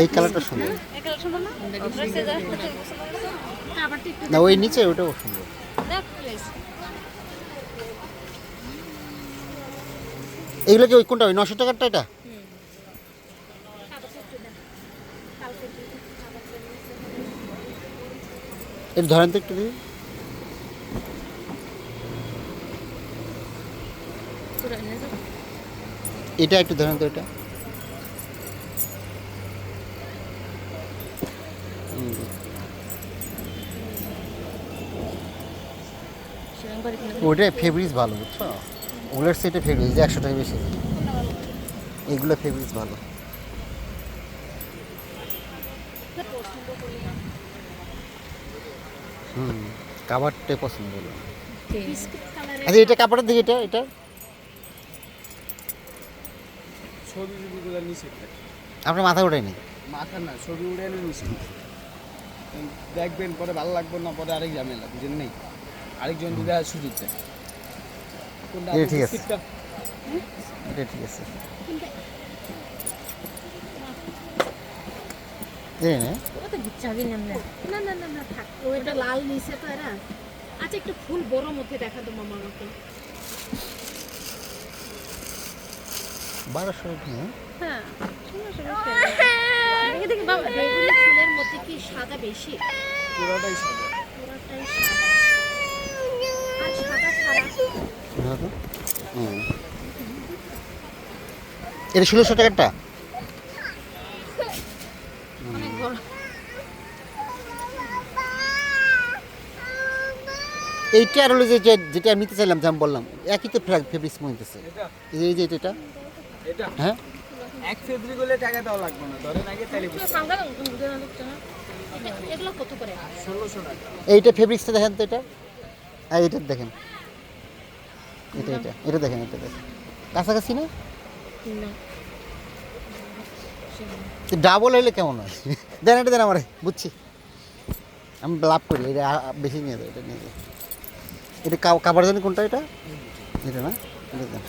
এই কালারটা সুন্দর। না, ওই নিচে ওটাও সুন্দর। এগুলো কি ওই কোনটা, ওই নশো টাকারটা এটা? এর ধরেন তো একটু দিদি এটা একটু ধরেন তো এটা। ওটা ফেব্রিক্স ভালো বুঝছ? ওগুলোর সেটে ফেব্রিক্স একশো টাকা বেশি। এগুলো ফেব্রিক্স ভালো। হুম কাবারটাই পছন্দ হলো। আচ্ছা এটা কাপড়ের দিকে এটা এটা? আপনার মাথা ওঠায়নি মাথা না ছবি এনে নিচে দেখবেন পরে ভালো লাগবে না পরে আরেক ঝামেলা বুঝেন নেই? আরেকজন এই আপনি ঠিক আছে। এটা ঠিক আছে। না। না। না না না থাক। লাল নিচে তো এরা। আচ্ছা একটু ফুল বড় মধ্যে দেখা তো মামা আমাকে বারোশো হ্যাঁ। হ্যাঁ। দেখি দেখি বাবা ফুলের মধ্যে কি সাদা বেশি? পুরোটাই সাদা। পুরোটাই সাদা আর সাদা ছাড়া ধরো। হুম। এটা ষোলোশো টাকারটা? এইটা আর হলো যে যেটা আমি নিতে চাইলাম যে আমি বললাম একই তো ফেব্রিক্স নিতেছে এই যে এটা? এটা? হ্যাঁ? এক ফেব্রিক হলে টাকা দেওয়া লাগবে না ধরেন আগে তাহলে এটা- এগুলো কত করে? ষোলোশো টাকা। এইটা ফেব্রিক্সটা দেখেন তো এটা? আর এটা দেখেন। এটা এটা এটা দেখেন এটা দেখেন। কাছাকাছি না? ডাবল হইলে কেমন হয়? দেন এটা দেন আমারে বুঝছি। আমি লাভ করি এটা বেশি নিয়ে যাও এটা নিয়ে যাও। এটা কাবার জন্য কোনটা এটা? এটা না? এটা দেন।